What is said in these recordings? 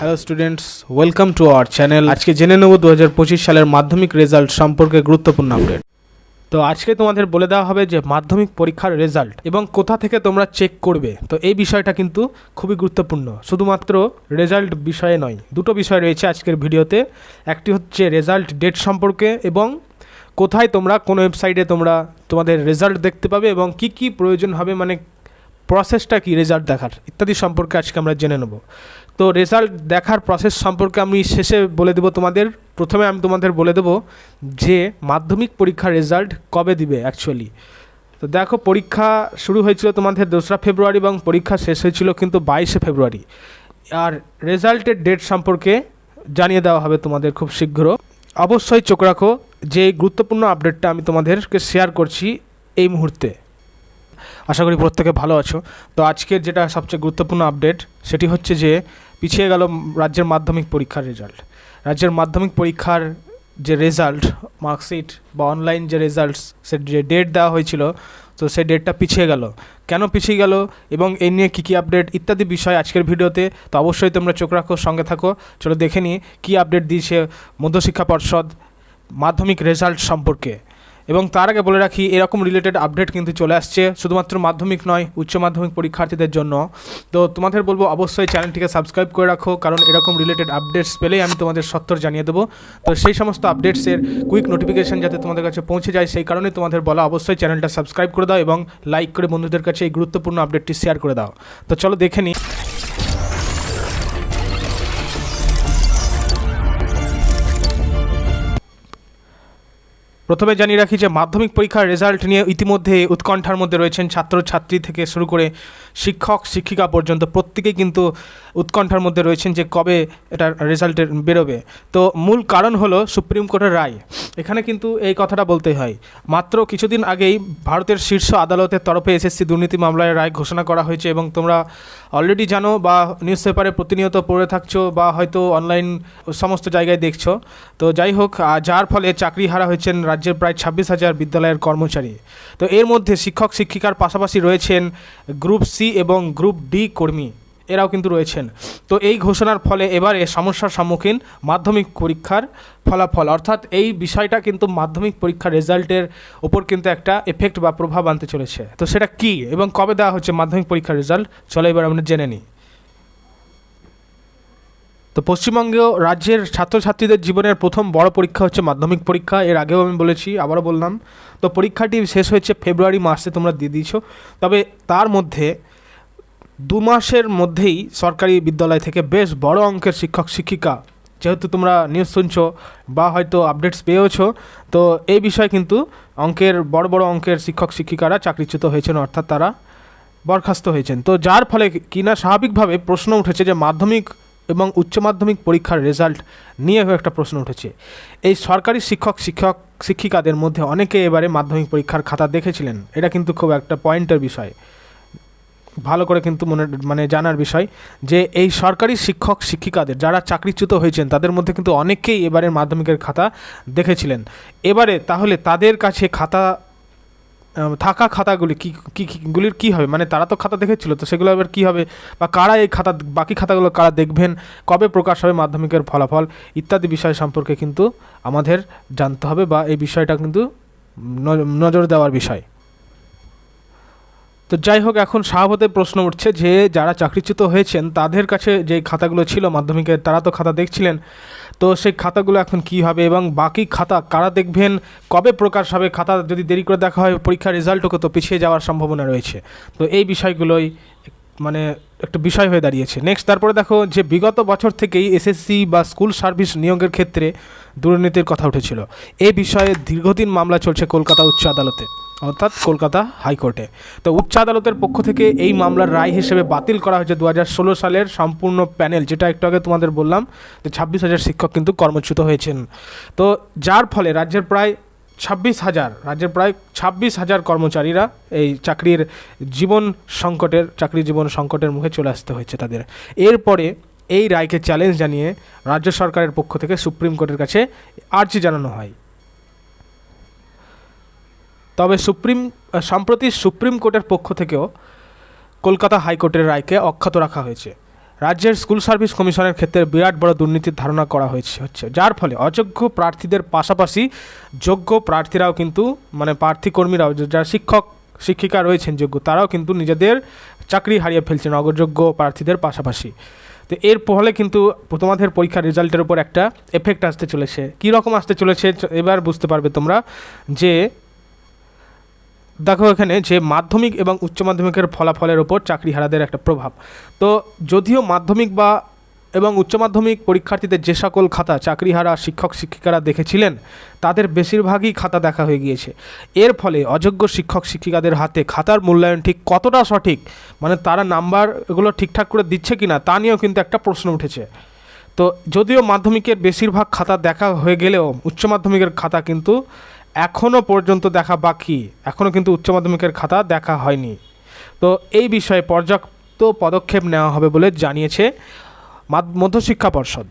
Hello students welcome to our channel আজকে জেনে নেব দু হাজার পঁচিশ সালের মাধ্যমিক রেজাল্ট সম্পর্কে গুরুত্বপূর্ণ আপডেট তো আজকে তোমাদের বলে দেওয়া হবে যে মাধ্যমিক পরীক্ষার রেজাল্ট এবং কোথা থেকে তোমরা চেক করবে। তো এই বিষয়টা কিন্তু খুবই গুরুত্বপূর্ণ। শুধুমাত্র রেজাল্ট বিষয়ে নয়, দুটো বিষয় রয়েছে আজকের ভিডিওতে। একটি হচ্ছে রেজাল্ট ডেট সম্পর্কে এবং কোথায় তোমরা, কোন ওয়েবসাইটে তোমরা তোমাদের রেজাল্ট দেখতে পাবে এবং কি কি প্রয়োজন হবে মানে প্রসেসটা কি রেজাল্ট দেখার, ইত্যাদি সম্পর্কে আজকে আমরা জেনে নেব। তো রেজাল্ট দেখার প্রসেস সম্পর্কে আমি শেষে বলে দেবো তোমাদের, প্রথমে আমি তোমাদের বলে দেবো যে মাধ্যমিক পরীক্ষার রেজাল্ট কবে দিবে অ্যাকচুয়ালি তো দেখো, পরীক্ষা শুরু হয়েছিল তোমাদের দোসরা ফেব্রুয়ারি এবং পরীক্ষা শেষ হয়েছিল কিন্তু বাইশে ফেব্রুয়ারি। আর রেজাল্টের ডেট সম্পর্কে জানিয়ে দেওয়া হবে তোমাদের খুব শীঘ্র। অবশ্যই চোখ রাখো যে গুরুত্বপূর্ণ আপডেটটা আমি তোমাদেরকে শেয়ার করছি এই মুহূর্তে। আশা করি প্রত্যেকে ভালো আছো। তো আজকের যেটা সবচেয়ে গুরুত্বপূর্ণ আপডেট সেটি হচ্ছে যে পিছিয়ে গেল রাজ্যের মাধ্যমিক পরীক্ষার রেজাল্ট রাজ্যের মাধ্যমিক পরীক্ষার যে রেজাল্ট মার্কশিট বা অনলাইন যে রেজাল্টস সে যে ডেট দেওয়া হয়েছিল, তো সেই ডেটটা পিছিয়ে গেল। কেন পিছিয়ে গেল এবং এই নিয়ে কী কী আপডেট ইত্যাদি বিষয় আজকের ভিডিওতে, তো অবশ্যই তোমরা চোখ রাখো, সঙ্গে থাকো। চলো দেখে নিই কী আপডেট দিয়েছে মধ্যশিক্ষা পর্ষদ মাধ্যমিক রেজাল্ট সম্পর্কে। এবং তার আগে বলে রাখি, এরকম রিলেটেড আপডেট কিন্তু চলে আসছে, শুধুমাত্র মাধ্যমিক নয়, উচ্চ মাধ্যমিক পরীক্ষার্থীদের জন্য। তো তোমাদের বলব, অবশ্যই চ্যানেলটিকে সাবস্ক্রাইব করে রাখো, কারণ এরকম রিলেটেড আপডেটস পেলেই আমি তোমাদের সত্তর জানিয়ে দেবো। তো সেই সমস্ত আপডেটসের কুইক নোটিফিকেশন যাতে তোমাদের কাছে পৌঁছে যায়, সেই কারণে তোমাদের বলা, অবশ্যই চ্যানেলটা সাবস্ক্রাইব করে দাও এবং লাইক করে বন্ধুদের কাছে এই গুরুত্বপূর্ণ আপডেটটি শেয়ার করে দাও। তো চলো দেখে নিই। প্রথমে জানিয়ে রাখি যে মাধ্যমিক পরীক্ষার রেজাল্ট নিয়ে ইতিমধ্যে উৎকণ্ঠার মধ্যে রয়েছেন ছাত্রছাত্রী থেকে শুরু করে শিক্ষক, শিক্ষিকা পর্যন্ত। প্রত্যেকেই কিন্তু উৎকণ্ঠার মধ্যে রয়েছেন যে কবে এটা রেজাল্টের বেরোবে। তো মূল কারণ হলো সুপ্রিম কোর্টের রায়। এখানে কিন্তু এই কথাটা বলতে হয়, মাত্র কিছুদিন আগেই ভারতের শীর্ষ আদালতের তরফে এসএসসি দুর্নীতি মামলায় রায় ঘোষণা করা হয়েছে এবং তোমরা অলরেডি জানো বা নিউজ পেপারে প্রতিনিয়ত পড়ে থাকছো বা হয়তো অনলাইন সমস্ত জায়গায় দেখছ। তো যাই হোক যার ফলে চাকরি হারা হয়েছেন রাজ্যের প্রায় ছাব্বিশ হাজার বিদ্যালয়ের কর্মচারী। তো এর মধ্যে শিক্ষক, শিক্ষিকার পাশাপাশি রয়েছেন গ্রুপ সি এবং গ্রুপ ডি কর্মী। এরাও কিন্তু রয়েছেন। তো এই ঘোষণার ফলে এবারে সমস্যার সম্মুখীন মাধ্যমিক পরীক্ষার ফলাফল। অর্থাৎ এই বিষয়টা কিন্তু মাধ্যমিক পরীক্ষার রেজাল্টের ওপর কিন্তু একটা এফেক্ট বা প্রভাব আনতে চলেছে। তো সেটা কি এবং কবে দেওয়া হচ্ছে মাধ্যমিক পরীক্ষার রেজাল্ট? চলো এবার আমরা জেনে নিই। তো পশ্চিমবঙ্গেও রাজ্যের ছাত্রছাত্রীদের জীবনের প্রথম বড় পরীক্ষা হচ্ছে মাধ্যমিক পরীক্ষা। এর আগেও আমি বলেছি, আবারও বললাম। তো পরীক্ষাটি শেষ হয়েছে ফেব্রুয়ারি মাসে, তোমরা দিয়ে দিয়েছ। তবে তার মধ্যে দু মাসের মধ্যেই সরকারি বিদ্যালয় থেকে বেশ বড় অঙ্কের শিক্ষক, শিক্ষিকা যেহেতু তোমরা নিউজ শুনছো বা হয়তো আপডেটস পেয়েওছো, তো এই বিষয়ে কিন্তু অঙ্কের, বড় বড় অঙ্কের শিক্ষক, শিক্ষিকারা চাকরিচ্যুত হয়েছেন, অর্থাৎ তারা বরখাস্ত হয়েছেন। তো যার ফলে কিনা স্বাভাবিকভাবে প্রশ্ন উঠেছে যে মাধ্যমিক এবং উচ্চ মাধ্যমিক পরীক্ষার রেজাল্ট নিয়ে একটা প্রশ্ন উঠেছে। এই সরকারি শিক্ষক শিক্ষক, শিক্ষিকাদের মধ্যে অনেকে এবারে মাধ্যমিক পরীক্ষার খাতা দেখেছিলেন। এটা কিন্তু খুব একটা পয়েন্টের বিষয়। ভালো করে কিন্তু মনে মানে জানার বিষয় যে এই সরকারি শিক্ষক, শিক্ষিকাদের যারা চাকরিচ্যুত হয়েছেন, তাদের মধ্যে কিন্তু অনেকেই এবারের মাধ্যমিকের খাতা দেখেছিলেন। এবারে তাহলে তাদের কাছে খাতা থাকা খাতাগুলি কী, কি, কি- হবে? মানে তারা তো খাতা দেখেছিল, তো সেগুলো এবার কী হবে? বা কারা এই খাতা, বাকি খাতাগুলো কারা দেখবেন? কবে প্রকাশ হবে মাধ্যমিকের ফলাফল? ইত্যাদি বিষয় সম্পর্কে কিন্তু আমাদের জানতে হবে বা এই বিষয়টা কিন্তু নজর দেওয়ার বিষয়। তো যাই হোক, এখন স্বভাবতের প্রশ্ন উঠছে যে, যারা চাকরিচ্যুত হয়েছেন, তাদের কাছে যে খাতাগুলো ছিল মাধ্যমিকের, তারা তো খাতা দেখছিলেন। তো সেই খাতাগুলো এখন কি হবে এবং বাকি খাতা কারা দেখবেন? কবে প্রকাশ হবে? খাতা যদি দেরি করে দেখা হয়, পরীক্ষার রেজাল্টও তো পিছিয়ে যাওয়ার সম্ভাবনা রয়েছে। তো এই বিষয়গুলোই মানে একটা বিষয় হয়ে দাঁড়িয়েছে। নেক্সট তারপরে দেখো যে বিগত বছর থেকেই এসএসসি বা স্কুল সার্ভিস নিয়োগের ক্ষেত্রে দুর্নীতির কথা উঠেছিল। এই বিষয়ে দীর্ঘদিন মামলা চলছে কলকাতা উচ্চ আদালতে, অর্থাৎ কলকাতা হাইকোর্টে। তো উচ্চ আদালতের পক্ষ থেকে এই মামলার রায় হিসেবে বাতিল করা হয়েছে দু হাজার ষোলো সালের সম্পূর্ণ প্যানেল, যেটা একটু আগে তোমাদের বললাম যে ছাব্বিশ হাজার শিক্ষক কিন্তু কর্মচ্যুত হয়েছেন। তো যার ফলে রাজ্যের প্রায় ছাব্বিশ হাজার, রাজ্যের প্রায় ছাব্বিশ হাজার কর্মচারীরা এই চাকরির জীবন সংকটের, চাকরি জীবন সংকটের মুখে চলে আসতে হয়েছে তাদের। এরপরে এই রায়কে চ্যালেঞ্জ জানিয়ে রাজ্য সরকারের পক্ষ থেকে সুপ্রিম কোর্টের কাছে আর্জি জানানো হয়। তবে সুপ্রিম, সম্প্রতি সুপ্রিম কোর্টের পক্ষ থেকেও কলকাতা হাইকোর্টের রায়কে অক্ষত রাখা হয়েছে। রাজ্যের স্কুল সার্ভিস কমিশনের ক্ষেত্রে বিরাট বড় দুর্নীতির ধারণা করা হয়েছে, হচ্ছে। যার ফলে অযোগ্য প্রার্থীদের পাশাপাশি যোগ্য প্রার্থীরাও কিন্তু মানে প্রার্থী কর্মীরাও যারা শিক্ষক, শিক্ষিকা রয়েছেন যোগ্য, তারাও কিন্তু নিজেদের চাকরি হারিয়ে ফেলছেন অযোগ্য প্রার্থীদের পাশাপাশি। তো এর ফলে কিন্তু তোমাদের পরীক্ষার রেজাল্টের উপর একটা এফেক্ট আসতে চলেছে। কী রকম আসতে চলেছে এবার বুঝতে পারবে তোমরা যে দেখো এখানে যে মাধ্যমিক এবং উচ্চ মাধ্যমিকের ফলাফলের ওপর চাকরিহারাদের একটা প্রভাব। তো যদিও মাধ্যমিক বা এবং উচ্চ মাধ্যমিক পরীক্ষার্থীদের যে সকল খাতা চাকরিহারা শিক্ষক শিক্ষিকারা দেখেছিলেন, তাদের বেশিরভাগই খাতা দেখা হয়ে গিয়েছে। এর ফলে অযোগ্য শিক্ষক শিক্ষিকাদের হাতে খাতার মূল্যায়ন ঠিক কতটা সঠিক মানে তারা নাম্বার এগুলো ঠিকঠাক করে দিচ্ছে কি না তা নিয়েও কিন্তু একটা প্রশ্ন উঠেছে। তো যদিও মাধ্যমিকের বেশিরভাগ খাতা দেখা হয়ে গেলেও উচ্চ মাধ্যমিকের খাতা কিন্তু এখনও পর্যন্ত দেখা বাকি এখনও কিন্তু উচ্চ মাধ্যমিকের খাতা দেখা হয়নি। তো এই বিষয়ে পর্যাপ্ত পদক্ষেপ নেওয়া হবে বলে জানিয়েছে মধ্যশিক্ষা পর্ষদ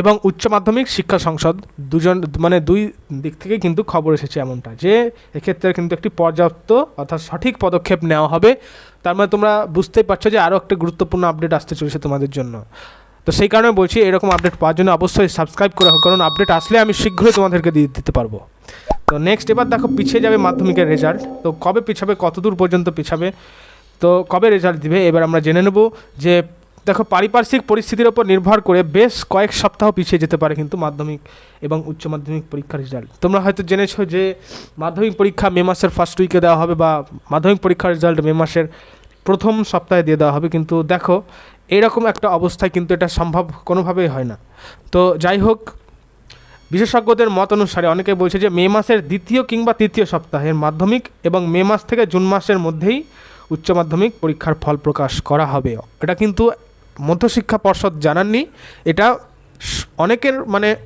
এবং উচ্চ মাধ্যমিক শিক্ষা সংসদ। দুজন মানে দুই দিক থেকে কিন্তু খবর এসেছে এমনটা যে, এক্ষেত্রে কিন্তু একটি পর্যাপ্ত অর্থাৎ সঠিক পদক্ষেপ নেওয়া হবে। তার মানে তোমরা বুঝতেই পারছ যে আরও একটা গুরুত্বপূর্ণ আপডেট আসতে চলেছে তোমাদের জন্য। তো সেই কারণে বলছি, এরকম আপডেট পাওয়ার জন্য অবশ্যই সাবস্ক্রাইব করে কারণ আপডেট আসলে আমি শীঘ্রই তোমাদেরকে দিয়ে দিতে পারব। তো নেক্সট এবার দেখো পিছিয়ে যাবে মাধ্যমিকের রেজাল্ট তো কবে পিছাবে, কতদূর পর্যন্ত পিছাবে? তো কবে রেজাল্ট দিবে? এবার আমরা জেনে নেব যে, দেখো পারিপার্শ্বিক পরিস্থিতির ওপর নির্ভর করে বেশ কয়েক সপ্তাহ পিছিয়ে যেতে পারে কিন্তু মাধ্যমিক এবং উচ্চ মাধ্যমিক পরীক্ষার রেজাল্ট তোমরা হয়তো জেনেছো যে, মাধ্যমিক পরীক্ষা মে মাসের ফার্স্ট উইকে দেওয়া হবে বা মাধ্যমিক পরীক্ষার রেজাল্ট মে মাসের প্রথম সপ্তাহে দিয়ে দেওয়া হবে। কিন্তু দেখো এইরকম একটা অবস্থায় কিন্তু এটা সম্ভব কোনোভাবেই হয় না। তো যাই হোক বিশেষজ্ঞদের মত অনুসারে অনেকে বলছে যে মে মাসের দ্বিতীয় কিংবা তৃতীয় সপ্তাহের মাধ্যমিক এবং মে মাস থেকে জুন মাসের মধ্যেই উচ্চ মাধ্যমিক পরীক্ষার ফল প্রকাশ করা হবে। এটা কিন্তু মধ্যশিক্ষা পর্ষদ জানাননি। এটা অনেকের মানে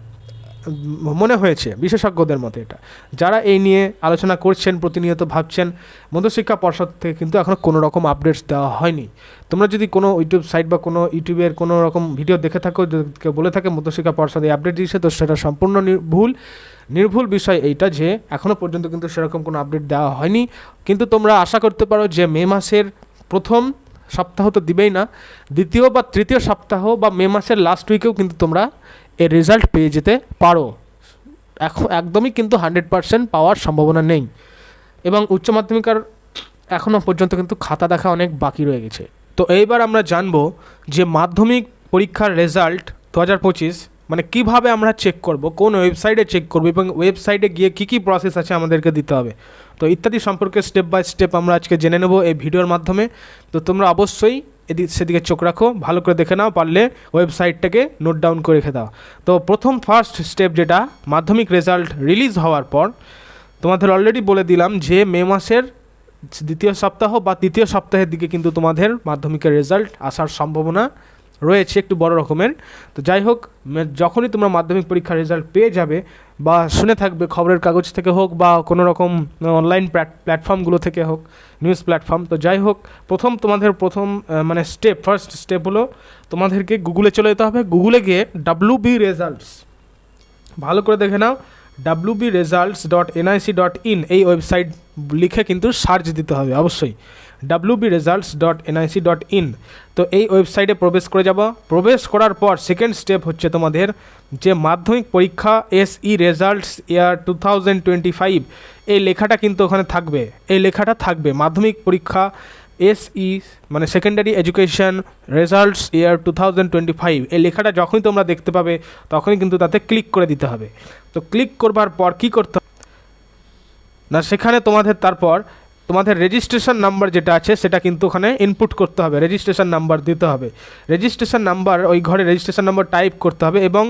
মনে হয়েছে, বিশেষজ্ঞদের মতে এটা। যারা এই নিয়ে আলোচনা করছেন, প্রতিনিয়ত ভাবছেন, মধ্যশিক্ষা পর্ষদ থেকে কিন্তু এখনও কোনো রকম আপডেটস দেওয়া হয়নি। তোমরা যদি কোনো ইউটিউব সাইট বা কোনো ইউটিউবের কোনো রকম ভিডিও দেখে থাকো কেউ বলে থাকে মধ্যশিক্ষা পর্ষদ এই আপডেট দিয়েছে, তো সেটা সম্পূর্ণ ভুল। নির্ভুল বিষয় এইটা যে এখনও পর্যন্ত কিন্তু সেরকম কোনো আপডেট দেওয়া হয়নি। কিন্তু তোমরা আশা করতে পারো যে, মে মাসের প্রথম সপ্তাহ তো দিবেই না, দ্বিতীয় বা তৃতীয় সপ্তাহ বা মে মাসের লাস্ট উইকেও কিন্তু তোমরা এর রেজাল্ট পেয়ে যেতে পারো। এখন একদমই কিন্তু হান্ড্রেড পারসেন্ট পাওয়ার সম্ভাবনা নেই। এবং উচ্চ মাধ্যমিকার এখনও পর্যন্ত কিন্তু খাতা দেখা অনেক বাকি রয়ে গেছে। তো এইবার আমরা জানব যে মাধ্যমিক পরীক্ষার রেজাল্ট দু হাজার পঁচিশ মানে কীভাবে আমরা চেক করব, কোন ওয়েবসাইটে চেক করব এবং ওয়েবসাইটে গিয়ে কী কী প্রসেস আছে আমাদেরকে দিতে হবে। তো ইত্যাদি সম্পর্কে স্টেপ বাই স্টেপ আমরা আজকে জেনে নেব এই ভিডিওর মাধ্যমে। তো তোমরা অবশ্যই এদিক সেদিকে চোখ রাখো, ভালো করে দেখে নাও, পারলে ওয়েবসাইটটাকে নোট ডাউন করে রেখে দাও। তো প্রথম ফার্স্ট স্টেপ যেটা, মাধ্যমিক রেজাল্ট রিলিজ হওয়ার পর, তোমাদের অলরেডি বলে দিলাম যে মে মাসের দ্বিতীয় সপ্তাহ বা তৃতীয় সপ্তাহের দিকে কিন্তু তোমাদের মাধ্যমিকের রেজাল্ট আসার সম্ভাবনা রয়েছে একটু বড় রকমের। তো যাই হোক যখনই তোমরা মাধ্যমিক পরীক্ষার রেজাল্ট পেয়ে যাবে বা শুনে থাকবে, খবরের কাগজ থেকে হোক বা কোনো রকম অনলাইন প্ল্যাটফর্মগুলো থেকে হোক নিউজ প্ল্যাটফর্ম তো যাই হোক, প্রথম তোমাদের প্রথম মানে স্টেপ ফার্স্ট স্টেপ হলো তোমাদেরকে গুগলে চলে যেতে হবে। গুগলে গিয়ে ডাব্লু বি রেজাল্টস ভালো করে দেখে নাও। W B results dot NIC dot in এই ওয়েবসাইট লিখে কিন্তু সার্চ দিতে হবে, অবশ্যই। ইন তো এই ওয়েবসাইটে প্রবেশ করে যাব। প্রবেশ করার পর সেকেন্ড স্টেপ হচ্ছে তোমাদের যে মাধ্যমিক পরীক্ষা S E results year two thousand twenty five এই লেখাটা কিন্তু ওখানে থাকবে। এই লেখাটা থাকবে মাধ্যমিক পরীক্ষা এস ই মানে secondary education results year two thousand twenty five এই লেখাটা যখনই তোমরা দেখতে পাবে, তখনই কিন্তু তাতে ক্লিক করে দিতে হবে। তো ক্লিক করবার পর কি করতে? না, সেখানে তোমাদের তারপর তোমাদের রেজিস্ট্রেশন নাম্বার যেটা আছে, সেটা কিন্তু ওখানে ইনপুট করতে হবে রেজিস্ট্রেশন নাম্বার দিতে হবে। রেজিস্ট্রেশন নাম্বার ওই ঘরে রেজিস্ট্রেশন নাম্বার টাইপ করতে হবে এবং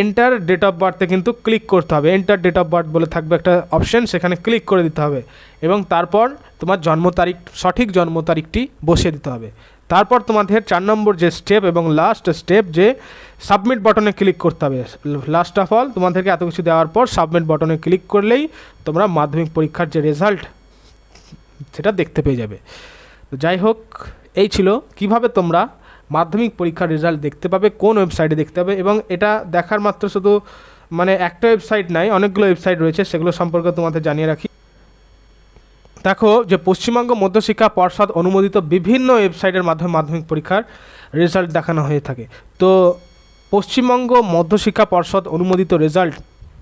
এন্টার ডেট অফ বার্থে কিন্তু ক্লিক করতে হবে। এন্টার ডেট অফ বার্থ বলে থাকবে একটা অপশন সেখানে ক্লিক করে দিতে হবে এবং তারপর তোমার জন্ম তারিখ, সঠিক জন্ম তারিখটি বসিয়ে দিতে হবে। তারপর তোমাদের চার নম্বর যে স্টেপ এবং লাস্ট স্টেপ যে সাবমিট বাটনে ক্লিক করতে হবে। লাস্ট অফ অল তোমাদেরকে এত কিছু দেওয়ার পর সাবমিট বাটনে ক্লিক করলেই তোমরা মাধ্যমিক পরীক্ষার যে রেজাল্ট সেটা দেখতে পেয়ে যাবে। তো যাই হোক, এই ছিল কীভাবে তোমরা মাধ্যমিক পরীক্ষার রেজাল্ট দেখতে পাবে, কোন ওয়েবসাইটে দেখতে পাবে এবং এটা দেখার মাত্র শুধু মানে একটা ওয়েবসাইট নাই, অনেকগুলো ওয়েবসাইট রয়েছে, সেগুলো সম্পর্কে তোমাদের জানিয়ে রাখি। দেখো যে পশ্চিমবঙ্গ মধ্যশিক্ষা পর্ষদ অনুমোদিত বিভিন্ন ওয়েবসাইটের মাধ্যমে মাধ্যমিক পরীক্ষার রেজাল্ট দেখানো হয়ে থাকে। তো পশ্চিমবঙ্গ মধ্যশিক্ষা পর্ষদ অনুমোদিত রেজাল্ট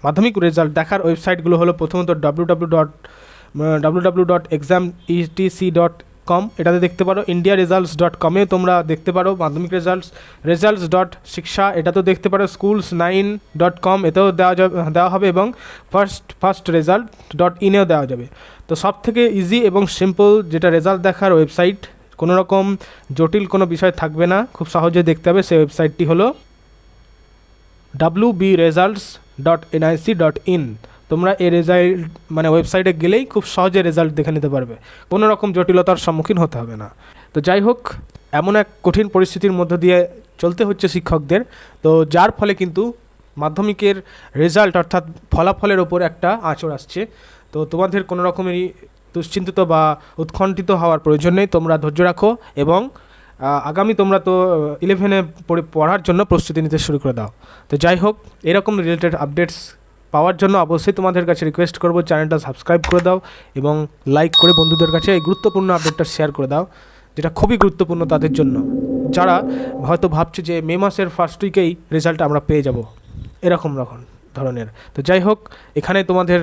মাধ্যমিক রেজাল্ট দেখার ওয়েবসাইটগুলো হলো প্রথমত W W dot W W dot exam ETC dot com এটাতে দেখতে পারো ইন্ডিয়া রেজাল্টস ডট কমে তোমরা দেখতে পারো মাধ্যমিক রেজাল্টস রেজাল্টস ডট শিক্ষা, এটাতেও দেখতে পারো স্কুলস নাইন ডট কম এতেও দেওয়া যাবে, দেওয়া হবে এবং ফার্স্ট ফার্স্ট রেজাল্ট ডট ইনেও দেওয়া যাবে। তো সব থেকে ইজি এবং সিম্পল যেটা রেজাল্ট দেখার ওয়েবসাইট কোনো রকম জটিল কোনো বিষয় থাকবে না, খুব সহজে দেখতে হবে, সেই ওয়েবসাইটটি হলো W B results dot NIC dot in তোমরা এই রেজাল্ট মানে ওয়েবসাইটে গেলেই খুব সহজে রেজাল্ট দেখে নিতে পারবে। কোনো রকম জটিলতার সম্মুখীন হতে হবে না। তো যাই হোক, এমন এক কঠিন পরিস্থিতির মধ্য দিয়ে চলতে হচ্ছে শিক্ষকদের। তো যার ফলে কিন্তু মাধ্যমিকের রেজাল্ট অর্থাৎ ফলাফলের ওপর একটা আঁচড় আসছে। তো তোমাদের কোনো রকমেরই দুশ্চিন্তিত বা উৎকণ্ঠিত হওয়ার প্রয়োজন নেই। তোমরা ধৈর্য রাখো এবং আগামী তোমরা তো ইলেভেনে পড়ার জন্য প্রস্তুতি নিতে শুরু করে দাও। তো যাই হোক, এরকম রিলেটেড আপডেটস পাওয়ার জন্য অবশ্যই তোমাদের কাছে রিকোয়েস্ট করব চ্যানেলটা সাবস্ক্রাইব করে দাও এবং লাইক করে বন্ধুদের কাছে এই গুরুত্বপূর্ণ আপডেটটা শেয়ার করে দাও, যেটা খুবই গুরুত্বপূর্ণ তাদের জন্য। যারা হয়তো ভাবছে যে মে মাসের ফার্স্ট উইকেই রেজাল্ট আমরা পেয়ে যাব, এরকম রকম ধরনের। তো যাই হোক, এখানে তোমাদের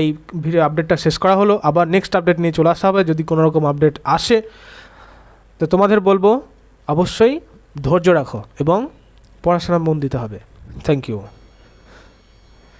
এই ভিডিও আপডেটটা শেষ করা হলো। আবার নেক্সট আপডেট নিয়ে চলে আসা হবে যদি কোনো রকম আপডেট আসে। তো তোমাদের বলব, অবশ্যই ধৈর্য রাখো এবং পড়াশোনা মন দিতে হবে। Thank you